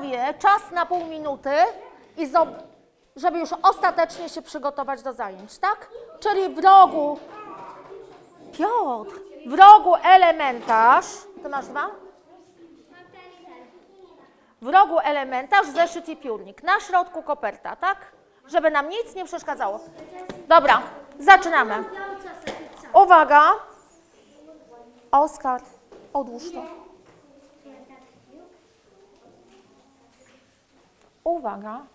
zostawię czas na pół minuty, i żeby już ostatecznie się przygotować do zajęć, tak? Czyli w rogu, Piotr, w rogu elementarz, ty masz dwa? W rogu elementarz, zeszyt i piórnik. Na środku koperta, tak? Żeby nam nic nie przeszkadzało. Dobra, zaczynamy. Uwaga. Oskar, odłóż to. Uwaga.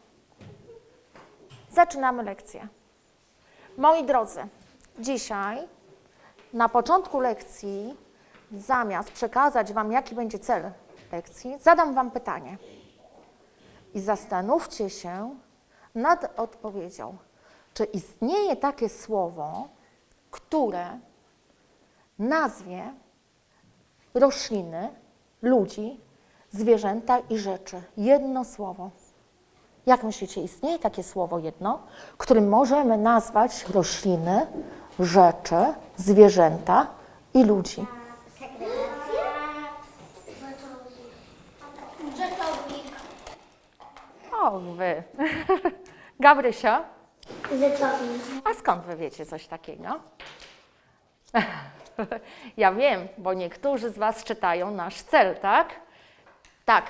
Zaczynamy lekcję. Moi drodzy, dzisiaj na początku lekcji, zamiast przekazać Wam, jaki będzie cel lekcji, zadam Wam pytanie. I zastanówcie się nad odpowiedzią, czy istnieje takie słowo, które nazwie rośliny, ludzi, zwierzęta i rzeczy. Jedno słowo. Jak myślicie, istnieje takie słowo jedno, którym możemy nazwać rośliny, rzeczy, zwierzęta i ludzi? Rzeczownik. O, wy. Gabrysia, a skąd wy wiecie coś takiego? Ja wiem, bo niektórzy z Was czytają nasz cel, tak? Tak,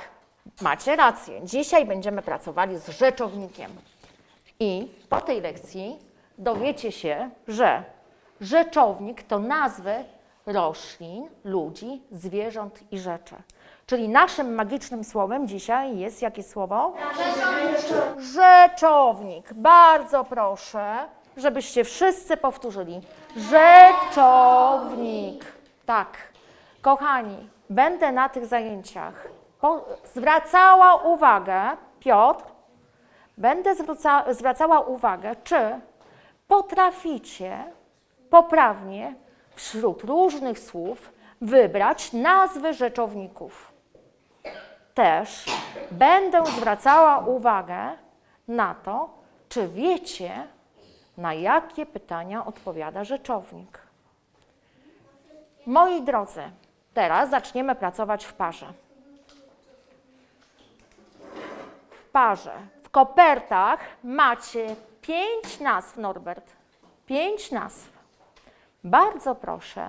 macie rację. Dzisiaj będziemy pracowali z rzeczownikiem. I po tej lekcji dowiecie się, że rzeczownik to nazwy roślin, ludzi, zwierząt i rzeczy. Czyli naszym magicznym słowem dzisiaj jest jakie słowo? Rzeczownik. Bardzo proszę, żebyście wszyscy powtórzyli. Rzeczownik. Tak. Kochani, będę na tych zajęciach zwracała uwagę, Piotr, będę zwraca, zwracała uwagę, czy potraficie poprawnie wśród różnych słów wybrać nazwy rzeczowników też będę zwracała uwagę na to, czy wiecie, na jakie pytania odpowiada rzeczownik. Moi drodzy, teraz zaczniemy pracować w parze. W parze. W kopertach macie pięć nazw, Norbert. Pięć nazw. Bardzo proszę,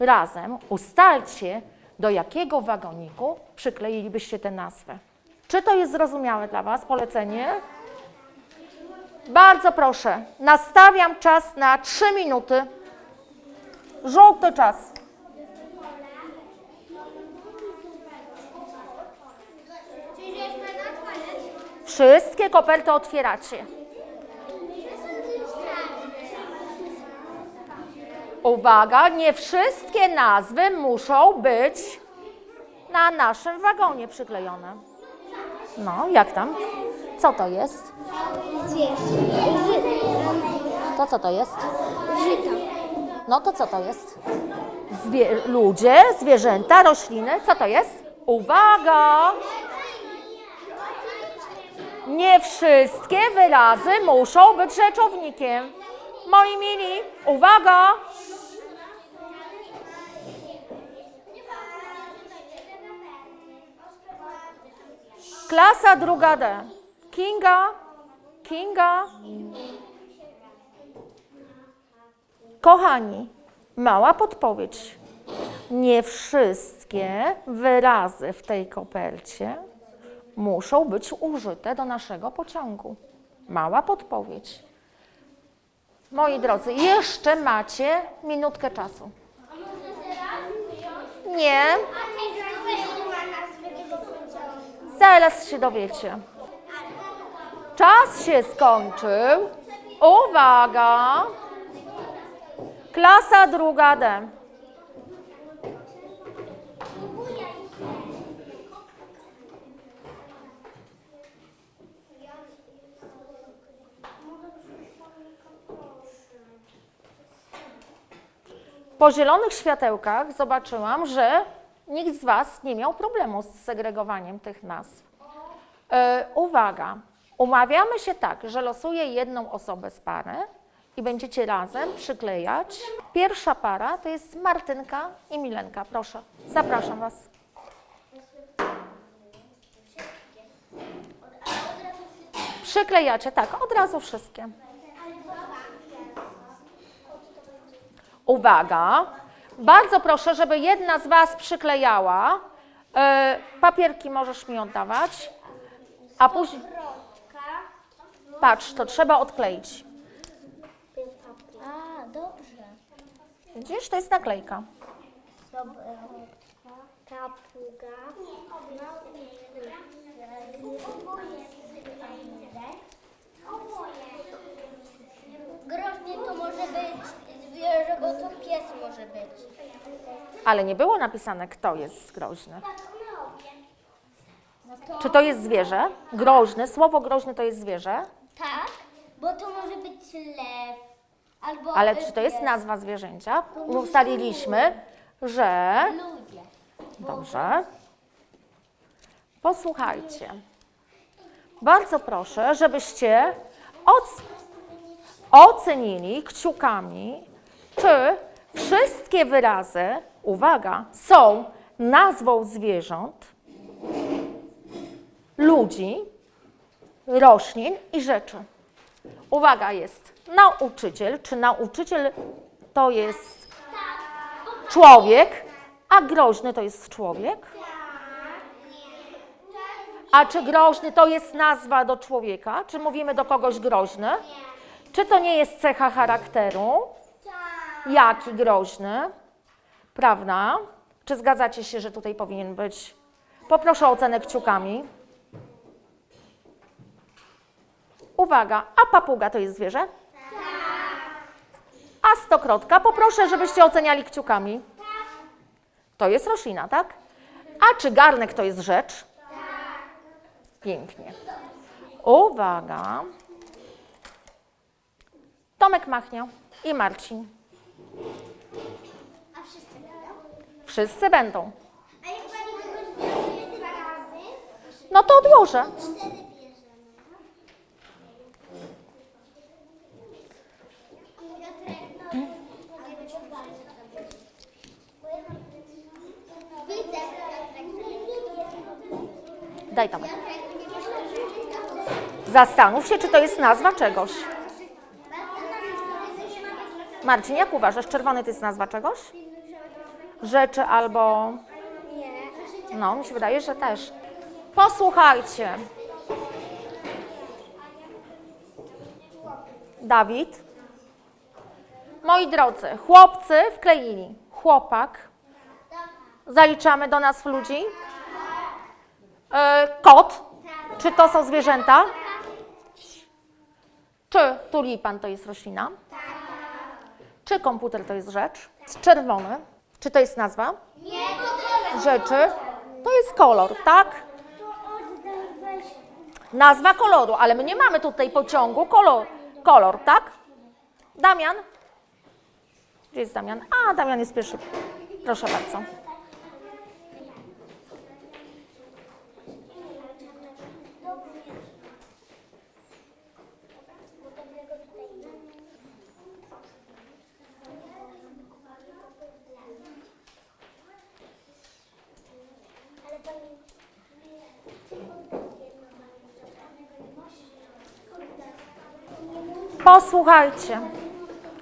razem ustalcie, do jakiego wagoniku przykleilibyście tę nazwę. Czy to jest zrozumiałe dla Was, polecenie? Bardzo proszę, nastawiam czas na 3 minuty. Żółty czas. Czyli jest na koniec? Wszystkie koperty otwieracie. Uwaga, nie wszystkie nazwy muszą być na naszym wagonie przyklejone. No, jak tam? Co to jest? To co to jest? No to co to jest? Zwie ludzie, zwierzęta, rośliny. Co to jest? Uwaga! Nie wszystkie wyrazy muszą być rzeczownikiem. Moi mili, uwaga! Klasa druga D. Kinga, Kinga. Kochani, mała podpowiedź. Nie wszystkie wyrazy w tej kopercie muszą być użyte do naszego pociągu. Mała podpowiedź. Moi drodzy, jeszcze macie minutkę czasu. Nie, zaraz się dowiecie. Czas się skończył. Uwaga! Klasa druga D. Po zielonych światełkach zobaczyłam, że nikt z Was nie miał problemu z segregowaniem tych nazw. E, uwaga, umawiamy się tak, że losuję jedną osobę z pary i będziecie razem przyklejać. Pierwsza para to jest Martynka i Milenka. Proszę, zapraszam Was. Przyklejacie, tak, od razu wszystkie. Uwaga, bardzo proszę, żeby jedna z Was przyklejała. E, papierki możesz mi oddawać, a później, patrz, to trzeba odkleić. A, dobrze. Widzisz, to jest naklejka. Kapuga. Groźnie to może być zwierzę, bo to pies może być. Ale nie było napisane, kto jest groźny. No to Czy to jest zwierzę? Groźny, słowo groźny to jest zwierzę, tak, bo to może być lew. Albo ale czy to jest pies. nazwa zwierzęcia? Ustaliliśmy, że... Ludzie. Dobrze. Posłuchajcie. Bardzo proszę, żebyście oc- ocenili kciukami, czy wszystkie wyrazy, uwaga, są nazwą zwierząt, ludzi, roślin i rzeczy. Uwaga, jest nauczyciel. Czy nauczyciel to jest człowiek, a groźny to jest człowiek? A czy groźny to jest nazwa do człowieka? Czy mówimy do kogoś groźny? Czy to nie jest cecha charakteru? Jaki groźny? Prawda? Czy zgadzacie się, że tutaj powinien być? Poproszę o ocenę kciukami. Uwaga, a papuga to jest zwierzę? A stokrotka, poproszę, żebyście oceniali kciukami. To jest roślina, tak? A czy garnek to jest rzecz? Pięknie. Uwaga. Tomek Machnia i Marcin. A wszyscy będą? Wszyscy będą. A jak pani kogoś dwa razy? No to odłożę. Cztery bierzemy. Widzę. Daj Tomek. Zastanów się, czy to jest nazwa czegoś. Marcin, jak uważasz, czerwony to jest nazwa czegoś? Rzeczy albo... No, mi się wydaje, że też. Posłuchajcie. Dawid. Moi drodzy, chłopcy wkleili. Chłopak. Zaliczamy do nazw ludzi. E, kot. Czy to są zwierzęta? Czy tulipan to jest roślina? Czy komputer to jest rzecz? Czerwony. Czy to jest nazwa? Nie, to rzeczy, to jest kolor, tak? Nazwa koloru, ale my nie mamy tutaj pociągu, kolor, kolor, tak? Damian? Gdzie jest Damian? A, Damian jest pierwszy. Proszę bardzo. Posłuchajcie.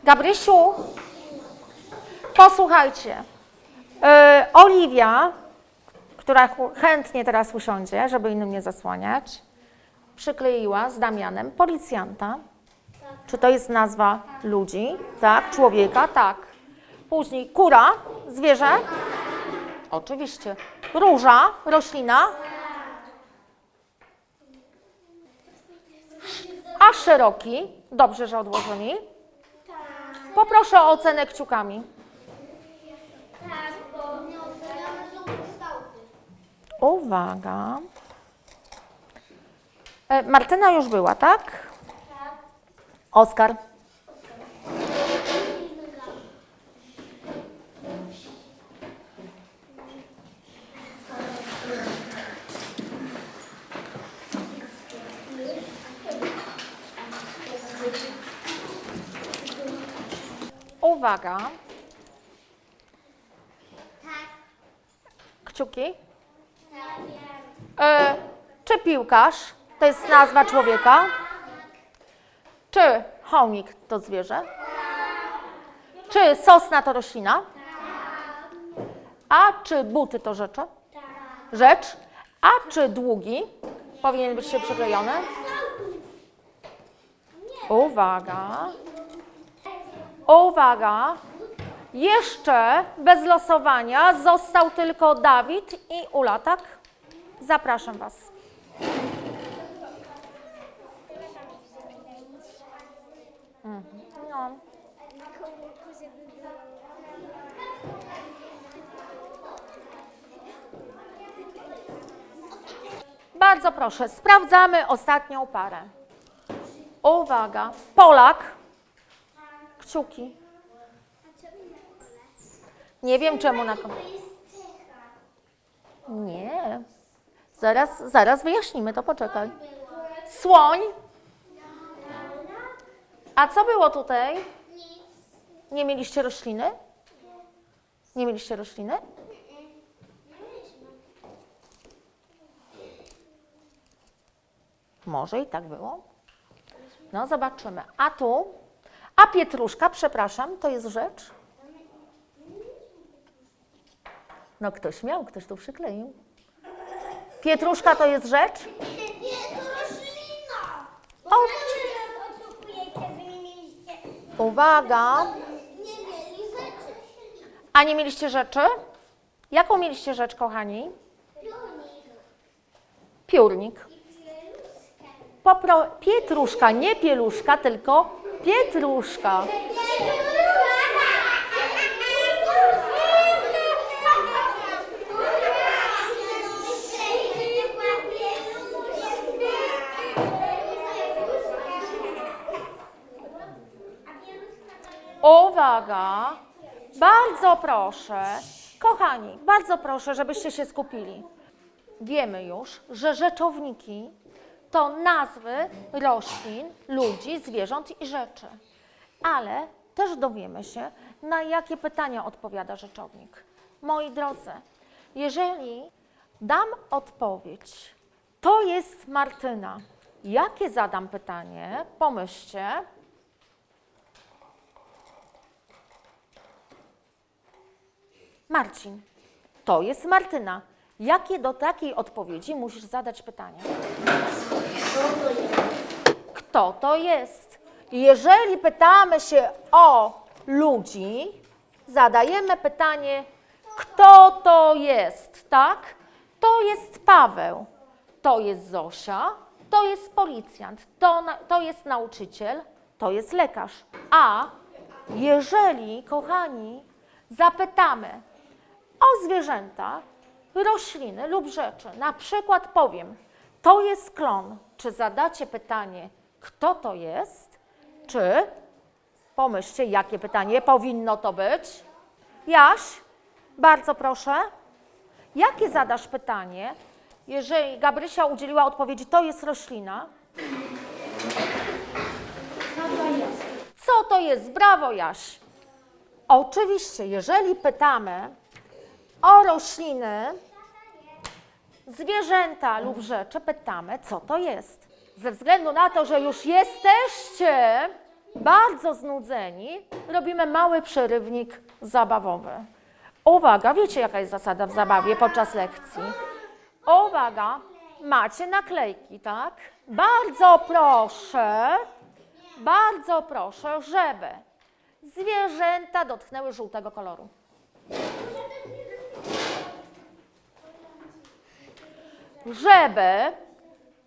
Gabrysiu, posłuchajcie. Yy, Oliwia, która chętnie teraz usiądzie, żeby innym nie zasłaniać, przykleiła z Damianem policjanta. Czy to jest nazwa ludzi? Tak. Człowieka? Tak. Później kura, zwierzę? Oczywiście. Róża, roślina? A szeroki? Dobrze, że odłożyli. Poproszę o ocenę kciukami. Tak, bo są kształty. Uwaga. E, Martyna już była, tak? Oskar. Uwaga. Tak, Kciuki. tak. E, czy piłkarz? To jest nazwa człowieka. Czy chomik to zwierzę? Czy sosna to roślina? A czy buty to rzeczy? Rzecz. A czy długi powinien być się przyklejony? Uwaga. Uwaga. Jeszcze bez losowania został tylko Dawid i Ula, tak? Zapraszam Was. Mhm. No. Bardzo proszę, sprawdzamy ostatnią parę. Uwaga, Polak. Kciuki. Nie wiem czemu na końcu. Nie. Zaraz, zaraz wyjaśnimy to, poczekaj. Słoń. A co było tutaj? Nie mieliście rośliny? Nie mieliście rośliny? Może i tak było. No, zobaczymy. A tu? A pietruszka, przepraszam, to jest rzecz? No, ktoś miał, ktoś tu przykleił. Pietruszka to jest rzecz? Nie, to roślina! O. Uwaga. A nie mieliście rzeczy? Jaką mieliście rzecz, kochani? Piórnik. Popro... Pietruszka, nie pieluszka, tylko pietruszka. Uwaga! Bardzo proszę, kochani, bardzo proszę, żebyście się skupili. Wiemy już, że rzeczowniki to nazwy roślin, ludzi, zwierząt i rzeczy. Ale też dowiemy się, na jakie pytania odpowiada rzeczownik. Moi drodzy, jeżeli dam odpowiedź, to jest Martyna. Jakie zadam pytanie? Pomyślcie. Marcin, to jest Martyna. Jakie do takiej odpowiedzi musisz zadać pytanie? Kto to jest? Jeżeli pytamy się o ludzi, zadajemy pytanie, kto to jest, tak? To jest Paweł, to jest Zosia, to jest policjant, to, to jest nauczyciel, to jest lekarz. A jeżeli, kochani, zapytamy o zwierzęta, rośliny lub rzeczy. Na przykład powiem, to jest klon. Czy zadacie pytanie, kto to jest? Czy pomyślcie, jakie pytanie powinno to być? Jaś, bardzo proszę. Jakie zadasz pytanie, jeżeli Gabrysia udzieliła odpowiedzi, to jest roślina? Co to jest? Brawo, Jaś. Oczywiście, jeżeli pytamy o rośliny, zwierzęta lub rzeczy, pytamy, co to jest. Ze względu na to, że już jesteście bardzo znudzeni, robimy mały przerywnik zabawowy. Uwaga, wiecie jaka jest zasada w zabawie podczas lekcji? Uwaga, macie naklejki, tak? Bardzo proszę, bardzo proszę, żeby zwierzęta dotknęły żółtego koloru. Żeby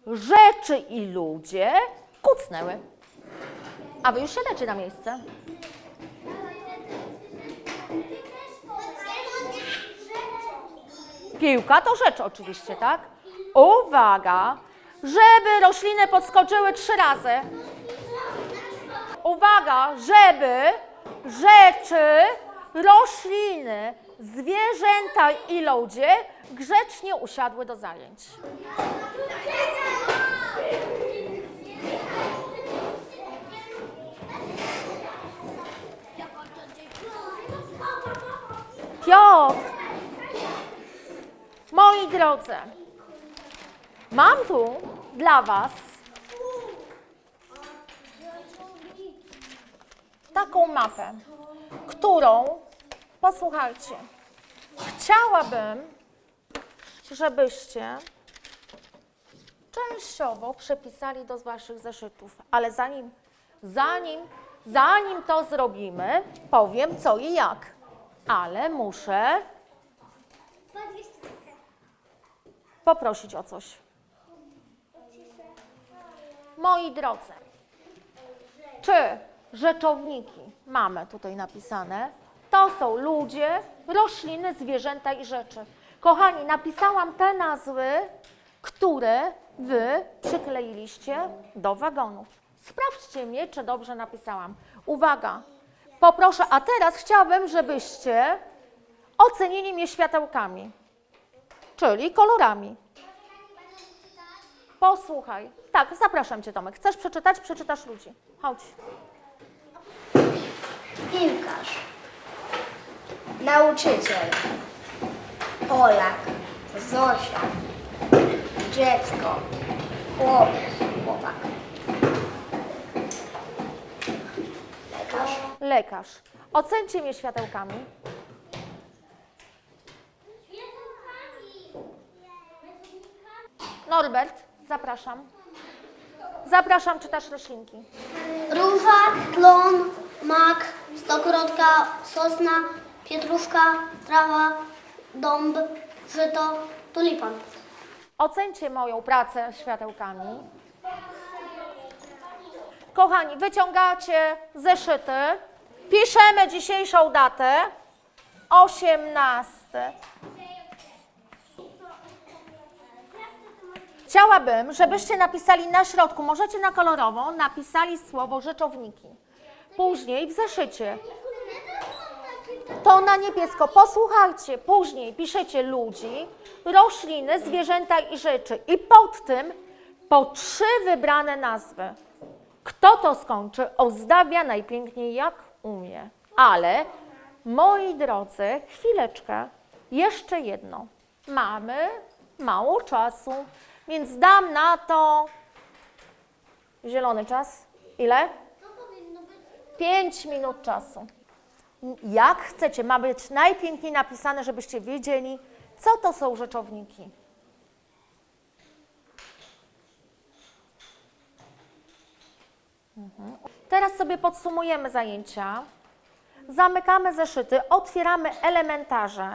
rzeczy i ludzie kucnęły. A wy już siadacie na miejsce. Piłka to rzecz oczywiście, tak? Uwaga, żeby rośliny podskoczyły trzy razy. Uwaga, żeby rzeczy, rośliny, zwierzęta i ludzie grzecznie usiadły do zajęć. Piotr, moi drodzy, mam tu dla Was taką mapę, którą, posłuchajcie, chciałabym, żebyście częściowo przepisali do waszych zeszytów, ale zanim, zanim, zanim to zrobimy, powiem co i jak. Ale muszę poprosić o coś. Moi drodzy, czy rzeczowniki mamy tutaj napisane? To są ludzie, rośliny, zwierzęta i rzeczy. Kochani, napisałam te nazwy, które wy przykleiliście do wagonów. Sprawdźcie mnie, czy dobrze napisałam. Uwaga, poproszę, a teraz chciałabym, żebyście ocenili mnie światełkami, czyli kolorami. Posłuchaj. Tak, zapraszam Cię, Tomek. Chcesz przeczytać? Przeczytasz ludzi. Chodź. Piłkarz. Nauczyciel. Polak. Zosia. Dziecko. Chłopiec. Chłopak. Lekarz. Lekarz. Ocencie mnie światełkami. Norbert, zapraszam. Zapraszam, czytasz roślinki. Róża, klon, mak, stokrotka, sosna, pietruszka, trawa, dąb, żyto, tulipan. Ocencie moją pracę światełkami. Kochani, wyciągacie zeszyty. Piszemy dzisiejszą datę. 18. Chciałabym, żebyście napisali na środku, możecie na kolorowo, napisali słowo rzeczowniki. Później w zeszycie to na niebiesko. Posłuchajcie, później piszecie ludzi, rośliny, zwierzęta i rzeczy. I pod tym po trzy wybrane nazwy. Kto to skończy, ozdabia najpiękniej jak umie. Ale, moi drodzy, chwileczkę, jeszcze jedno. Mamy mało czasu, więc dam na to zielony czas. Ile? Pięć minut czasu. Jak chcecie, ma być najpiękniej napisane, żebyście wiedzieli, co to są rzeczowniki. Mhm. Teraz sobie podsumujemy zajęcia. Zamykamy zeszyty, otwieramy elementarze.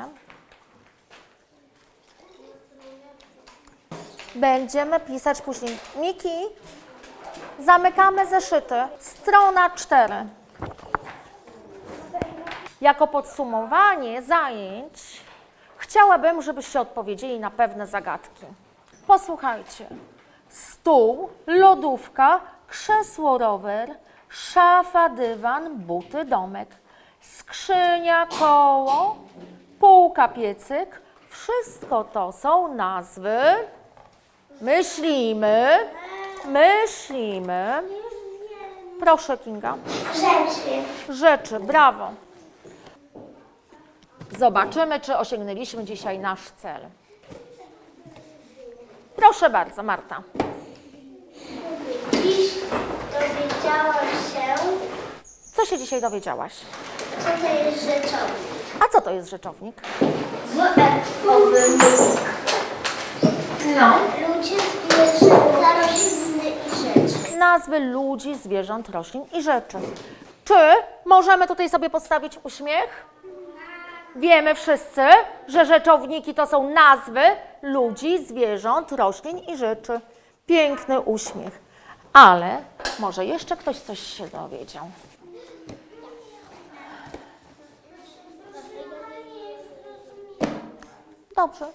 Będziemy pisać później. Miki, zamykamy zeszyty. Strona 4. Jako podsumowanie zajęć chciałabym, żebyście odpowiedzieli na pewne zagadki. Posłuchajcie. Stół, lodówka, krzesło, rower, szafa, dywan, buty, domek, skrzynia, koło, półka, piecyk. Wszystko to są nazwy. Myślimy, myślimy. Proszę, Kinga. Rzeczy. Rzeczy, brawo. Zobaczymy, czy osiągnęliśmy dzisiaj nasz cel. Proszę bardzo, Marta. Dziś dowiedziałam się, Co się dzisiaj dowiedziałaś? co to jest rzeczownik. A co to jest rzeczownik? No. Ludzie, zwierzęta, rośliny i rzeczy. Nazwy ludzi, zwierząt, roślin i rzeczy. Czy możemy tutaj sobie postawić uśmiech? Wiemy wszyscy, że rzeczowniki to są nazwy ludzi, zwierząt, roślin i rzeczy. Piękny uśmiech. Ale może jeszcze ktoś coś się dowiedział. Dobrze.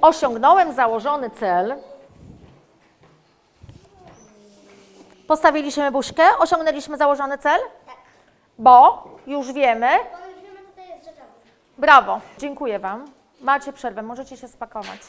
Osiągnąłem założony cel. Postawiliśmy buźkę, osiągnęliśmy założony cel? Bo już wiemy. Bo już wiemy, co to jest. Brawo, dziękuję Wam. Macie przerwę, możecie się spakować.